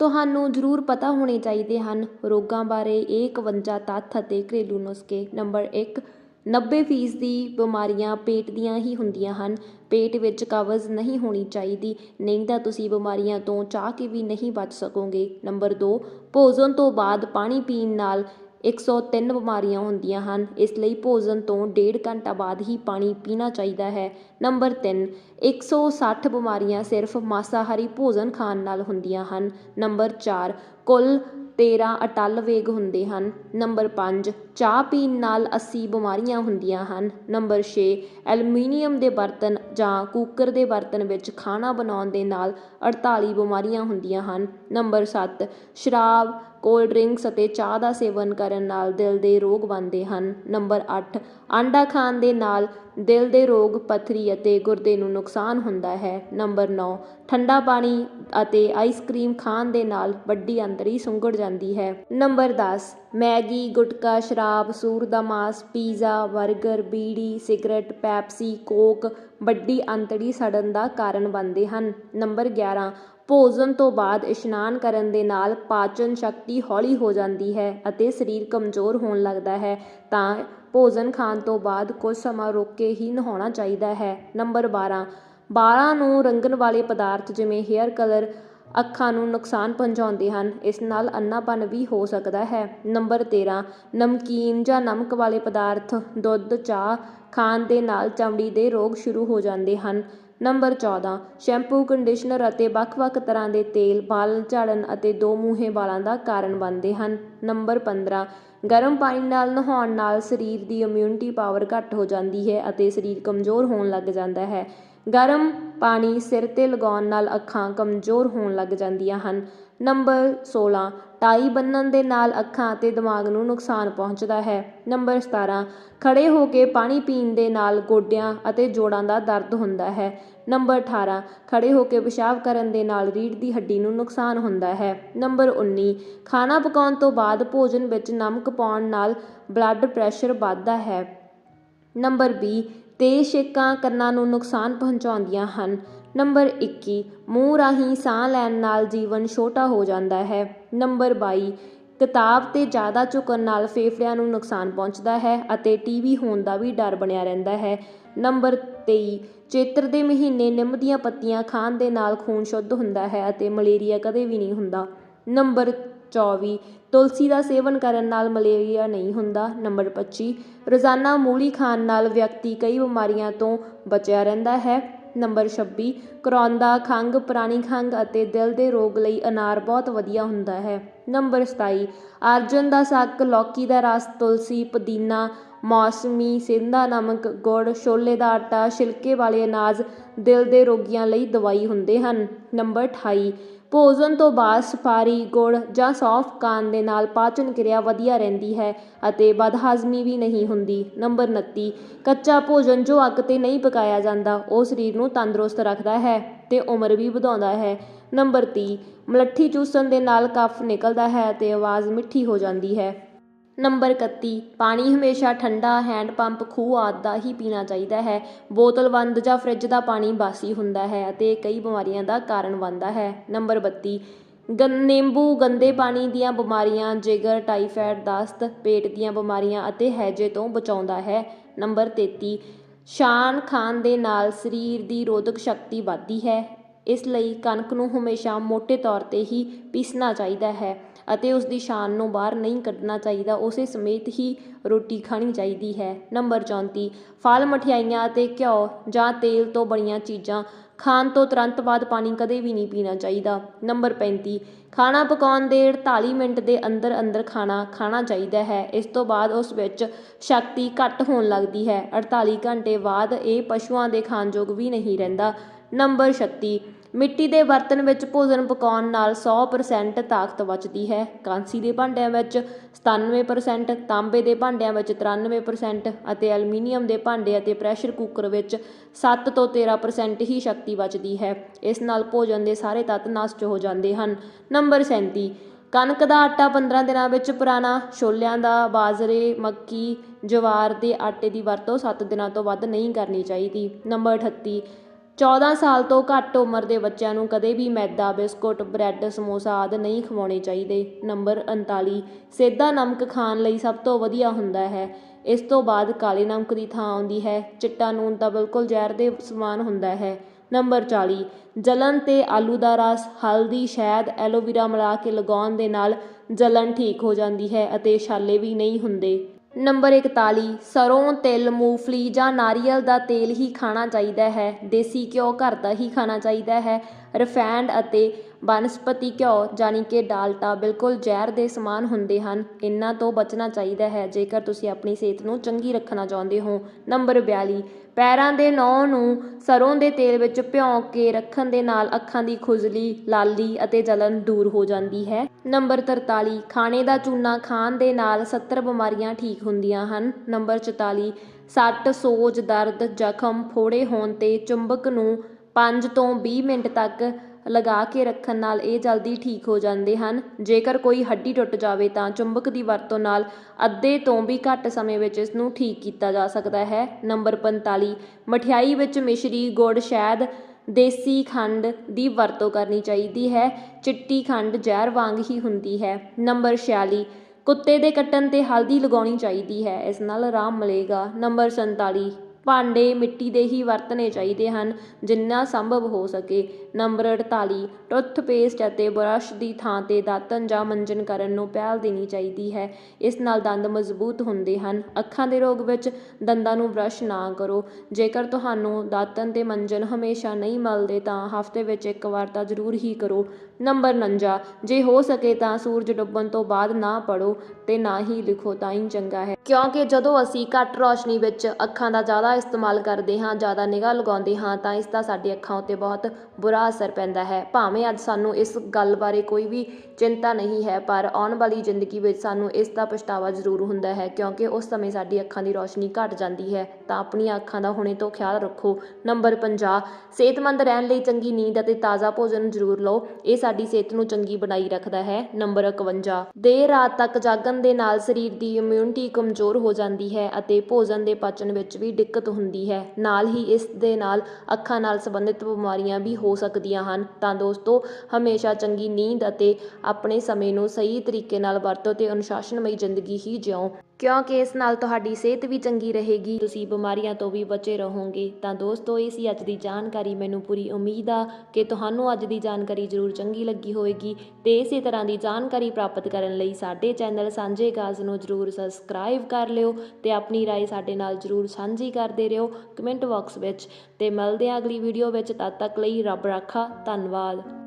ਤੁਹਾਨੂੰ ਜ਼ਰੂਰ ਪਤਾ ਹੋਣੇ ਚਾਹੀਦੇ ਹਨ। ਰੋਗਾਂ ਬਾਰੇ ਇਹ 51 ਤੱਥ ਅਤੇ ਘਰੇਲੂ ਨੁਸਖੇ। ਨੰਬਰ 1 90% ਫੀਸਦੀ ਬਿਮਾਰੀਆਂ ਪੇਟ ਦੀਆਂ ਹੀ ਹੁੰਦੀਆਂ ਹਨ। ਪੇਟ ਵਿੱਚ ਕਬਜ਼ ਨਹੀਂ ਹੋਣੀ ਚਾਹੀਦੀ। ਨਹੀਂ ਤਾਂ ਤੁਸੀਂ ਬਿਮਾਰੀਆਂ ਤੋਂ ਚਾਹ ਕੇ ਵੀ ਨਹੀਂ ਬਚ ਸਕੋਗੇ। ਨੰਬਰ ਦੋ, ਭੋਜਨ ਤੋਂ ਬਾਅਦ ਪਾਣੀ ਪੀਣ ਨਾਲ 103 ਬਿਮਾਰੀਆਂ ਹੁੰਦੀਆਂ ਹਨ। ਇਸ ਲਈ ਭੋਜਨ ਤੋਂ ਡੇਢ ਘੰਟਾ ਬਾਅਦ ਹੀ ਪਾਣੀ ਪੀਣਾ ਚਾਹੀਦਾ ਹੈ। ਨੰਬਰ 3 160 ਬਿਮਾਰੀਆਂ ਸਿਰਫ ਮਾਸਾਹਾਰੀ ਭੋਜਨ ਖਾਣ ਨਾਲ ਹੁੰਦੀਆਂ ਹਨ। ਨੰਬਰ ਚਾਰ, ਕੁੱਲ 13 ਅਟੱਲ ਵੇਗ ਹੁੰਦੇ ਹਨ। ਨੰਬਰ ਪੰਜ ਚਾਹ ਪੀਣ ਨਾਲ 80 ਬਿਮਾਰੀਆਂ ਹੁੰਦੀਆਂ ਹਨ। ਨੰਬਰ ਛੇ, ਐਲਮੀਨੀਅਮ ਦੇ ਬਰਤਨ ਜਾਂ ਕੂਕਰ ਦੇ ਬਰਤਨ ਵਿੱਚ ਖਾਣਾ ਬਣਾਉਣ ਦੇ ਨਾਲ 48 ਬਿਮਾਰੀਆਂ ਹੁੰਦੀਆਂ ਹਨ। ਨੰਬਰ ਸੱਤ, ਸ਼ਰਾਬ, ਕੋਲਡ ਡਰਿੰਕਸ ਅਤੇ ਚਾਹ ਦਾ ਸੇਵਨ ਕਰਨ ਨਾਲ ਦਿਲ ਦੇ ਰੋਗ ਬਣਦੇ ਹਨ। ਨੰਬਰ ਅੱਠ, ਆਂਡਾ ਖਾਣ ਦੇ ਨਾਲ ਦਿਲ ਦੇ ਰੋਗ, ਪੱਥਰੀ ਅਤੇ ਗੁਰਦੇ ਨੂੰ ਨੁਕਸਾਨ ਹੁੰਦਾ ਹੈ। ਨੰਬਰ ਨੌ, ਠੰਡਾ ਪਾਣੀ ਅਤੇ ਆਈਸਕ੍ਰੀਮ ਖਾਣ ਦੇ ਨਾਲ ਵੱਡੀ ਅੰਤੜੀ ਸੁੰਗੜ ਜਾਂਦੀ ਹੈ। ਨੰਬਰ ਦਸ, ਮੈਗੀ, ਗੁਟਕਾ, ਸ਼ਰਾਬ ਸੂਰ ਦਾ ਮਾਸ, ਪੀਜ਼ਾ, 버ਗਰ, ਬੀੜੀ, ਸਿਗਰਟ, ਪੈਪਸੀ, ਕੋਕ, ਵੱਡੀ ਅੰਤੜੀ ਸੜਨ ਦਾ ਕਾਰਨ ਬਣਦੇ ਹਨ। ਨੰਬਰ 11 ਭੋਜਨ ਤੋਂ ਬਾਅਦ ਇਸ਼ਨਾਨ ਕਰਨ ਦੇ ਨਾਲ ਪਾਚਨ ਸ਼ਕਤੀ ਹੌਲੀ ਹੋ ਜਾਂਦੀ ਹੈ ਅਤੇ ਸਰੀਰ ਕਮਜ਼ੋਰ ਹੋਣ ਲੱਗਦਾ ਹੈ, ਤਾਂ ਭੋਜਨ ਖਾਣ ਤੋਂ ਬਾਅਦ ਕੁਝ ਸਮਾਂ ਰੁਕ ਕੇ ਹੀ ਨਹਾਉਣਾ ਚਾਹੀਦਾ ਹੈ। ਨੰਬਰ 12 ਵਾਲਾਂ ਨੂੰ ਰੰਗਣ ਵਾਲੇ ਪਦਾਰਥ ਜਿਵੇਂ ਹੇਅਰ ਕਲਰ ਅੱਖਾਂ ਨੂੰ ਨੁਕਸਾਨ ਪਹੁੰਚਾਉਂਦੇ ਹਨ। ਇਸ ਨਾਲ ਅੰਨਾਪਨ ਵੀ ਹੋ ਸਕਦਾ ਹੈ। ਨੰਬਰ 13 ਨਮਕੀਨ ਜਾਂ ਨਮਕ ਵਾਲੇ ਪਦਾਰਥ, ਦੁੱਧ, ਚਾਹ, ਖਾਣ ਦੇ ਨਾਲ ਚਮੜੀ ਦੇ ਰੋਗ ਸ਼ੁਰੂ ਹੋ ਜਾਂਦੇ ਹਨ। ਨੰਬਰ 14 ਸ਼ੈਂਪੂ, ਕੰਡੀਸ਼ਨਰ ਅਤੇ ਵੱਖ-ਵੱਖ ਤਰ੍ਹਾਂ ਦੇ ਤੇਲ ਵਾਲ ਝਾੜਨ ਅਤੇ ਦੋ ਮੂੰਹੇ ਵਾਲਾਂ ਦਾ ਕਾਰਨ ਬਣਦੇ ਹਨ। ਨੰਬਰ 15 ਗਰਮ ਪਾਣੀ ਨਾਲ ਨਹਾਉਣ ਨਾਲ ਸਰੀਰ ਦੀ ਇਮਿਊਨਿਟੀ ਪਾਵਰ ਘੱਟ ਹੋ ਜਾਂਦੀ ਹੈ ਅਤੇ ਸਰੀਰ ਕਮਜ਼ੋਰ ਹੋਣ ਲੱਗ ਜਾਂਦਾ ਹੈ। ਗਰਮ ਪਾਣੀ ਸਿਰ ਤੇ ਲਗਾਉਣ ਨਾਲ ਅੱਖਾਂ ਕਮਜ਼ੋਰ ਹੋਣ ਲੱਗ ਜਾਂਦੀਆਂ ਹਨ। ਨੰਬਰ 16 ਟਾਈ ਬੰਨਣ ਦੇ ਨਾਲ ਅੱਖਾਂ ਅਤੇ ਦਿਮਾਗ ਨੂੰ ਨੁਕਸਾਨ ਪਹੁੰਚਦਾ ਹੈ। ਨੰਬਰ 17 ਖੜ੍ਹੇ ਹੋ ਕੇ ਪਾਣੀ ਪੀਣ ਦੇ ਨਾਲ ਗੋਡਿਆਂ ਅਤੇ ਜੋੜਾਂ ਦਾ ਦਰਦ ਹੁੰਦਾ ਹੈ। ਨੰਬਰ 18 ਖੜ੍ਹੇ ਹੋ ਕੇ ਪਿਸ਼ਾਬ ਕਰਨ ਦੇ ਨਾਲ ਰੀੜ੍ਹ ਦੀ ਹੱਡੀ ਨੂੰ ਨੁਕਸਾਨ ਹੁੰਦਾ ਹੈ। ਨੰਬਰ 19 ਖਾਣਾ ਪਕਾਉਣ ਤੋਂ ਬਾਅਦ ਭੋਜਨ ਵਿੱਚ ਨਮਕ ਪਾਉਣ ਨਾਲ ਬਲੱਡ ਪ੍ਰੈਸ਼ਰ ਵੱਧਦਾ ਹੈ। ਨੰਬਰ ਵੀਹ ਅਤੇ ਛਿੱਕਾਂ ਕੰਨਾਂ ਨੂੰ ਨੁਕਸਾਨ ਪਹੁੰਚਾਉਂਦੀਆਂ ਹਨ। ਨੰਬਰ 21 ਮੂੰਹ ਰਾਹੀਂ ਸਾਹ ਲੈਣ ਨਾਲ ਜੀਵਨ ਛੋਟਾ ਹੋ ਜਾਂਦਾ ਹੈ। ਨੰਬਰ ਬਾਈ, ਕਿਤਾਬ ਤੇ ਜ਼ਿਆਦਾ ਝੁਕਣ ਨਾਲ ਫੇਫੜਿਆਂ ਨੂੰ ਨੁਕਸਾਨ ਪਹੁੰਚਦਾ ਹੈ ਅਤੇ ਟੀਵੀ ਹੋਣ ਦਾ ਵੀ ਡਰ ਬਣਿਆ ਰਹਿੰਦਾ ਹੈ। ਨੰਬਰ 23 ਚੇਤਰ ਦੇ ਮਹੀਨੇ ਨਿੰਮ ਦੀਆਂ ਪੱਤੀਆਂ ਖਾਣ ਦੇ ਨਾਲ ਖੂਨ ਸ਼ੁੱਧ ਹੁੰਦਾ ਹੈ ਅਤੇ ਮਲੇਰੀਆ ਕਦੇ ਵੀ ਨਹੀਂ ਹੁੰਦਾ। ਨੰਬਰ 24 ਤੁਲਸੀ ਦਾ ਸੇਵਨ ਕਰਨ ਨਾਲ ਮਲੇਰੀਆ ਨਹੀਂ ਹੁੰਦਾ। ਨੰਬਰ 25 ਰੋਜ਼ਾਨਾ ਮੂਲੀ ਖਾਣ ਨਾਲ ਵਿਅਕਤੀ ਕਈ ਬਿਮਾਰੀਆਂ ਤੋਂ ਬਚਿਆ ਰਹਿੰਦਾ ਹੈ। ਨੰਬਰ 26 ਕਰੌਂਦਾ ਖੰਘ, ਪੁਰਾਣੀ ਖੰਘ ਅਤੇ ਦਿਲ ਦੇ ਰੋਗ ਲਈ ਅਨਾਰ ਬਹੁਤ ਵਧੀਆ ਹੁੰਦਾ ਹੈ। ਨੰਬਰ 27 ਅਰਜਨ ਦਾ ਸੱਕ, ਲੌਕੀ ਦਾ ਰਸ, ਤੁਲਸੀ, ਪੁਦੀਨਾ, ਮੌਸਮੀ ਸਿੰਧਾ ਨਮਕ, ਗੁੜ, ਛੋਲੇ ਦਾ ਆਟਾ, ਛਿਲਕੇ ਵਾਲੇ ਅਨਾਜ ਦਿਲ ਦੇ ਰੋਗੀਆਂ ਲਈ ਦਵਾਈ ਹੁੰਦੇ ਹਨ। ਨੰਬਰ 28 ਭੋਜਨ ਤੋਂ ਬਾਅਦ ਸਫਾਰੀ ਗੁੜ ਜਾਂ ਸੌਂਫ ਖਾਣ ਦੇ ਨਾਲ ਪਾਚਨ ਕਿਰਿਆ ਵਧੀਆ ਰਹਿੰਦੀ ਹੈ ਅਤੇ ਬਦਹਾਜ਼ਮੀ ਵੀ ਨਹੀਂ ਹੁੰਦੀ। ਨੰਬਰ 29 ਕੱਚਾ ਭੋਜਨ ਜੋ ਅੱਗ ਤੇ ਨਹੀਂ ਪਕਾਇਆ ਜਾਂਦਾ, ਉਹ ਸਰੀਰ ਨੂੰ ਤੰਦਰੁਸਤ ਰੱਖਦਾ ਹੈ ਅਤੇ ਉਮਰ ਵੀ ਵਧਾਉਂਦਾ ਹੈ। ਨੰਬਰ ਤੀਹ, ਮਲੱਠੀ ਚੂਸਣ ਦੇ ਨਾਲ ਕਫ ਨਿਕਲਦਾ ਹੈ ਅਤੇ ਆਵਾਜ਼ ਮਿੱਠੀ ਹੋ ਜਾਂਦੀ ਹੈ। ਨੰਬਰ 31 ਪਾਣੀ ਹਮੇਸ਼ਾ ਠੰਡਾ ਹੈਂਡ ਪੰਪ ਖੂਹ ਆਦਿ ਦਾ ਹੀ ਪੀਣਾ ਚਾਹੀਦਾ ਹੈ। ਬੋਤਲਬੰਦ ਜਾਂ ਫਰਿੱਜ ਦਾ ਪਾਣੀ ਬਾਸੀ ਹੁੰਦਾ ਹੈ ਅਤੇ ਕਈ ਬਿਮਾਰੀਆਂ ਦਾ ਕਾਰਨ ਬਣਦਾ ਹੈ। ਨੰਬਰ 32 ਗੰ, ਨਿੰਬੂ, ਗੰਦੇ ਪਾਣੀ ਦੀਆਂ ਬਿਮਾਰੀਆਂ, ਜਿਗਰ, ਟਾਈਫਾਇਡ, ਦਸਤ, ਪੇਟ ਦੀਆਂ ਬਿਮਾਰੀਆਂ ਅਤੇ ਹੈਜੇ ਤੋਂ ਬਚਾਉਂਦਾ ਹੈ। ਨੰਬਰ 33 ਸ਼ਾਨ ਖਾਣ ਦੇ ਨਾਲ ਸਰੀਰ ਦੀ ਰੋਧਕ ਸ਼ਕਤੀ ਵੱਧਦੀ ਹੈ। ਇਸ ਲਈ ਕਣਕ ਨੂੰ ਹਮੇਸ਼ਾ ਮੋٹے ਤੌਰ ਤੇ ਹੀ ਪੀਸਣਾ ਚਾਹੀਦਾ ਹੈ। ਅਤੇ ਉਸ ਦੀ ਸ਼ਾਨ ਨੂੰ ਬਾਹਰ ਨਹੀਂ ਕੱਢਣਾ ਚਾਹੀਦਾ, ਉਸੇ ਸਮੇਤ ਹੀ ਰੋਟੀ ਖਾਣੀ ਚਾਹੀਦੀ ਹੈ। ਨੰਬਰ 34 ਫਲ ਮਠਿਆਈਆਂ ਅਤੇ ਘਿਓ ਜਾਂ ਤੇਲ ਤੋਂ ਬਣੀਆਂ ਚੀਜ਼ਾਂ ਖਾਣ ਤੋਂ ਤੁਰੰਤ ਬਾਅਦ ਪਾਣੀ ਕਦੇ ਵੀ ਨਹੀਂ ਪੀਣਾ ਚਾਹੀਦਾ। ਨੰਬਰ 35 ਖਾਣਾ ਪਕਾਉਣ ਦੇ 48 ਮਿੰਟ ਦੇ ਅੰਦਰ ਅੰਦਰ ਖਾਣਾ ਖਾਣਾ ਚਾਹੀਦਾ ਹੈ। ਇਸ ਤੋਂ ਬਾਅਦ ਉਸ ਵਿੱਚ ਸ਼ਕਤੀ ਘੱਟ ਹੋਣ ਲੱਗਦੀ ਹੈ। 48 ਘੰਟੇ ਬਾਅਦ ਇਹ ਪਸ਼ੂਆਂ ਦੇ ਖਾਣਯੋਗ ਵੀ ਨਹੀਂ ਰਹਿੰਦਾ। ਨੰਬਰ 36 ਮਿੱਟੀ ਦੇ ਬਰਤਨ ਵਿੱਚ ਭੋਜਨ ਪਕਾਉਣ ਨਾਲ 100% ਤਾਕਤ ਬਚਦੀ ਹੈ। ਕਾਂਸੀ ਦੇ ਭਾਂਡਿਆਂ ਵਿੱਚ 97% ਤਾਂਬੇ ਦੇ ਭਾਂਡਿਆਂ ਵਿੱਚ 93% ਅਤੇ ਐਲੂਮੀਨੀਅਮ ਦੇ ਭਾਂਡੇ ਅਤੇ ਪ੍ਰੈਸ਼ਰ ਕੁੱਕਰ ਵਿੱਚ ਸੱਤ ਤੋਂ 13% ਹੀ ਸ਼ਕਤੀ ਬਚਦੀ ਹੈ। ਇਸ ਨਾਲ ਭੋਜਨ ਦੇ ਸਾਰੇ ਤੱਤ ਨਸ਼ਟ ਹੋ ਜਾਂਦੇ ਹਨ। ਨੰਬਰ 37 ਕਣਕ ਦਾ ਆਟਾ 15 ਦਿਨਾਂ ਵਿੱਚ ਪੁਰਾਣਾ, ਛੋਲਿਆਂ ਦਾ ਬਾਜਰੇ, ਮੱਕੀ, ਜਵਾਰ ਦੇ ਆਟੇ ਦੀ ਵਰਤੋਂ 7 ਦਿਨਾਂ ਤੋਂ ਵੱਧ ਨਹੀਂ ਕਰਨੀ ਚਾਹੀਦੀ। ਨੰਬਰ 38 14 ਸਾਲ ਤੋਂ ਘੱਟ ਉਮਰ ਦੇ ਬੱਚਿਆਂ ਨੂੰ ਕਦੇ ਵੀ ਮੈਦਾ, ਬਿਸਕੁਟ, ਬਰੈੱਡ, ਸਮੋਸਾ ਆਦਿ ਨਹੀਂ ਖਵਾਉਣੇ ਚਾਹੀਦੇ। ਨੰਬਰ 39 ਸੇਧਾ ਨਮਕ ਖਾਣ ਲਈ ਸਭ ਤੋਂ ਵਧੀਆ ਹੁੰਦਾ ਹੈ। ਇਸ ਤੋਂ ਬਾਅਦ ਕਾਲੇ ਨਮਕ ਦੀ ਥਾਂ ਆਉਂਦੀ ਹੈ। ਚਿੱਟਾ ਨੂਨ ਤਾਂ ਬਿਲਕੁਲ ਜ਼ਹਿਰ ਦੇ ਸਮਾਨ ਹੁੰਦਾ ਹੈ। ਨੰਬਰ 40 ਜਲਨ ਤੇ ਆਲੂ ਦਾ ਰਸ, ਹਲਦੀ, ਸ਼ਹਿਦ, ਐਲੋਵੀਰਾ ਮਿਲਾ ਕੇ ਲਗਾਉਣ ਦੇ ਨਾਲ ਜਲਨ ਠੀਕ ਹੋ ਜਾਂਦੀ ਹੈ ਅਤੇ ਛਾਲੇ ਵੀ ਨਹੀਂ ਹੁੰਦੇ। ਨੰਬਰ 41 ਸਰ੍ਹੋਂ ਤਿਲ, ਮੂੰਗਫਲੀ ਜਾਂ ਨਾਰੀਅਲ ਦਾ ਤੇਲ ਹੀ ਖਾਣਾ ਚਾਹੀਦਾ ਹੈ, ਦੇਸੀ ਘਿਓ ਘਰ ਦਾ ਹੀ ਖਾਣਾ ਚਾਹੀਦਾ ਹੈ ਰਿਫਾਈਨਡ ਅਤੇ ਬਨਸਪਤੀ ਘਿਓ ਜਾਨੀ ਕਿ ਡਾਲਟਾ ਬਿਲਕੁਲ ਜ਼ਹਿਰ ਦੇ ਸਮਾਨ ਹੁੰਦੇ ਹਨ। ਇਹਨਾਂ ਤੋਂ ਬਚਣਾ ਚਾਹੀਦਾ ਹੈ। ਜੇਕਰ ਤੁਸੀਂ ਆਪਣੀ ਸਿਹਤ ਨੂੰ ਚੰਗੀ ਰੱਖਣਾ ਚਾਹੁੰਦੇ ਹੋ, ਨੰਬਰ 42 ਪੈਰਾਂ ਦੇ ਨਹੁੰ ਨੂੰ ਸਰ੍ਹੋਂ ਦੇ ਤੇਲ ਵਿੱਚ ਭਿਉਂ ਕੇ ਰੱਖਣ ਦੇ ਨਾਲ ਅੱਖਾਂ ਦੀ ਖੁਜਲੀ, ਲਾਲੀ ਅਤੇ ਜਲਨ ਦੂਰ ਹੋ ਜਾਂਦੀ ਹੈ। ਨੰਬਰ 43 ਖਾਣੇ ਦਾ ਚੂਨਾ ਖਾਣ ਦੇ ਨਾਲ 70 ਬਿਮਾਰੀਆਂ ਠੀਕ ਹੁੰਦੀਆਂ ਹਨ। ਨੰਬਰ 44 ਸੱਟ, ਸੋਜ, ਦਰਦ, ਜ਼ਖਮ, ਫੋੜੇ ਹੋਣ ਤੇ ਚੁੰਬਕ ਨੂੰ 5 ਤੋਂ 20 ਮਿੰਟ ਤੱਕ ਲਗਾ ਕੇ ਰੱਖਣ ਨਾਲ ਇਹ ਜਲਦੀ ਠੀਕ ਹੋ ਜਾਂਦੇ ਹਨ। ਜੇਕਰ ਕੋਈ ਹੱਡੀ ਟੁੱਟ ਜਾਵੇ ਤਾਂ ਚੁੰਬਕ ਦੀ ਵਰਤੋਂ ਨਾਲ ਅੱਧੇ ਤੋਂ ਵੀ ਘੱਟ ਸਮੇਂ ਵਿੱਚ ਇਸ ਨੂੰ ਠੀਕ ਕੀਤਾ ਜਾ ਸਕਦਾ ਹੈ। ਨੰਬਰ 45 ਮਠਿਆਈ ਵਿੱਚ ਮਿਸ਼ਰੀ ਗੁੜ ਸ਼ਹਿਦ, ਦੇਸੀ ਖੰਡ ਦੀ ਵਰਤੋਂ ਕਰਨੀ ਚਾਹੀਦੀ ਹੈ। ਚਿੱਟੀ ਖੰਡ ਜ਼ਹਿਰ ਵਾਂਗ ਹੀ ਹੁੰਦੀ ਹੈ। ਨੰਬਰ 46 ਕੁੱਤੇ ਦੇ ਕੱਟਣ ਤੇ ਹਲਦੀ ਲਗਾਉਣੀ ਚਾਹੀਦੀ ਹੈ। ਇਸ ਨਾਲ ਆਰਾਮ ਮਿਲੇਗਾ। ਨੰਬਰ 47 ਭਾਂਡੇ ਮਿੱਟੀ ਦੇ ਹੀ ਵਰਤਣੇ ਚਾਹੀਦੇ ਹਨ, ਜਿੰਨਾ ਸੰਭਵ ਹੋ ਸਕੇ। ਨੰਬਰ 48 ਟੁੱਥਪੇਸਟ ਅਤੇ ਬੁਰਸ਼ ਦੀ ਥਾਂ ਤੇ ਦਾਤਣ ਜਾਂ ਮੰਜਨ ਕਰਨ ਨੂੰ ਪਹਿਲ ਦੇਣੀ ਚਾਹੀਦੀ ਹੈ। ਇਸ ਨਾਲ ਦੰਦ ਮਜ਼ਬੂਤ ਹੁੰਦੇ ਹਨ। ਅੱਖਾਂ ਦੇ ਰੋਗ ਵਿੱਚ ਦੰਦਾਂ ਨੂੰ ਬਰੱਸ਼ ਨਾ ਕਰੋ। ਜੇਕਰ ਤੁਹਾਨੂੰ ਦਾਤਣ ਤੇ ਮੰਜਨ ਹਮੇਸ਼ਾ ਨਹੀਂ ਮਿਲਦੇ ਤਾਂ ਹਫ਼ਤੇ ਵਿੱਚ ਇੱਕ ਵਾਰ ਤਾਂ ਜ਼ਰੂਰ ਹੀ ਕਰੋ। ਨੰਬਰ 49 ਜੇ ਹੋ ਸਕੇ ਤਾਂ ਸੂਰਜ ਡੁੱਬਣ ਤੋਂ ਬਾਅਦ ਨਾ ਪੜੋ ਤੇ ਨਾ ਹੀ ਲਿਖੋ, ਤਾਂ ਹੀ ਚੰਗਾ ਹੈ। ਕਿਉਂਕਿ ਜਦੋਂ ਅਸੀਂ ਘੱਟ ਰੌਸ਼ਨੀ ਵਿੱਚ ਅੱਖਾਂ ਦਾ ਜ਼ਿਆਦਾ ਇਸਤੇਮਾਲ ਕਰਦੇ ਹਾਂ, ਜ਼ਿਆਦਾ ਨਿਗਾਹ ਲਗਾਉਂਦੇ ਹਾਂ, ਤਾਂ ਇਸ ਦਾ ਸਾਡੀ ਅੱਖਾਂ ਉੱਤੇ ਬਹੁਤ ਬੁਰਾ ਅਸਰ ਪੈਂਦਾ ਹੈ। ਭਾਵੇਂ ਅੱਜ ਸਾਨੂੰ ਇਸ ਗੱਲ ਬਾਰੇ ਕੋਈ ਵੀ ਚਿੰਤਾ ਨਹੀਂ ਹੈ, ਪਰ ਆਉਣ ਵਾਲੀ ਜ਼ਿੰਦਗੀ ਵਿੱਚ ਸਾਨੂੰ ਇਸ ਦਾ ਪਛਤਾਵਾ ਜ਼ਰੂਰ ਹੁੰਦਾ ਹੈ, ਕਿਉਂਕਿ ਉਸ ਸਮੇਂ ਸਾਡੀ ਅੱਖਾਂ ਦੀ ਰੌਸ਼ਨੀ ਘਟ ਜਾਂਦੀ ਹੈ। ਤਾਂ ਆਪਣੀਆਂ ਅੱਖਾਂ ਦਾ ਹੁਣੇ ਤੋਂ ਖਿਆਲ ਰੱਖੋ। ਨੰਬਰ 50 ਸਿਹਤਮੰਦ ਰਹਿਣ ਲਈ ਚੰਗੀ ਨੀਂਦ ਅਤੇ ਤਾਜ਼ਾ ਭੋਜਨ ਜ਼ਰੂਰ ਲਓ। ਇਹ ਸਾਡੀ ਸਿਹਤ ਨੂੰ ਚੰਗੀ ਬਣਾਈ ਰੱਖਦਾ ਹੈ। ਨੰਬਰ 51 ਦੇਰ ਰਾਤ ਤੱਕ ਜਾਗਣ ਦੇ ਨਾਲ ਸਰੀਰ ਦੀ ਇਮਿਊਨਿਟੀ ਕਮਜ਼ੋਰ ਹੋ ਜਾਂਦੀ ਹੈ ਅਤੇ ਭੋਜਨ ਦੇ ਪਾਚਨ ਵਿੱਚ ਵੀ ਦਿੱਕਤ ਹੁੰਦੀ ਹੈ। ਨਾਲ ਹੀ ਇਸ ਦੇ ਨਾਲ ਅੱਖਾਂ ਨਾਲ ਸੰਬੰਧਿਤ ਬਿਮਾਰੀਆਂ ਵੀ ਹੋ ਸਕਦੀਆਂ ਹਨ। ਤਾਂ ਦੋਸਤੋ, ਹਮੇਸ਼ਾ ਚੰਗੀ ਨੀਂਦ ਅਤੇ ਆਪਣੇ ਸਮੇਂ ਨੂੰ ਸਹੀ ਤਰੀਕੇ ਨਾਲ ਵਰਤੋ ਤੇ ਅਨੁਸ਼ਾਸਨਮਈ ਜ਼ਿੰਦਗੀ ਹੀ ਜਿਉ। ਕਿਉਂਕਿ ਇਸ ਨਾਲ ਤੁਹਾਡੀ ਸਿਹਤ ਵੀ ਚੰਗੀ ਰਹੇਗੀ ਤੁਸੀਂ ਬਿਮਾਰੀਆਂ ਤੋਂ ਵੀ ਬਚੇ ਰਹੋਗੇ ਤਾਂ ਦੋਸਤੋ ਇਹ ਸੀ ਅੱਜ ਦੀ ਜਾਣਕਾਰੀ ਮੈਨੂੰ ਪੂਰੀ ਉਮੀਦ ਆ ਕਿ ਤੁਹਾਨੂੰ ਅੱਜ ਦੀ ਜਾਣਕਾਰੀ ਜ਼ਰੂਰ ਚੰਗੀ ਲੱਗੀ ਹੋਵੇਗੀ ਤੇ ਇਸੇ ਤਰ੍ਹਾਂ ਦੀ ਜਾਣਕਾਰੀ ਪ੍ਰਾਪਤ ਕਰਨ ਲਈ ਸਾਡੇ ਚੈਨਲ ਸਾਂਝੇ ਗਾਜ਼ ਨੂੰ ਜ਼ਰੂਰ ਸਬਸਕ੍ਰਾਈਬ ਕਰ ਲਿਓ ਤੇ ਆਪਣੀ رائے ਸਾਡੇ ਨਾਲ ਜ਼ਰੂਰ ਸਾਂਝੀ ਕਰਦੇ ਰਹੋ ਕਮੈਂਟ ਬਾਕਸ ਵਿੱਚ ਤੇ ਮਿਲਦੇ ਹਾਂ ਅਗਲੀ ਵੀਡੀਓ ਵਿੱਚ ਤਦ ਤੱਕ ਲਈ ਰੱਬ ਰਾਖਾ ਧੰਨਵਾਦ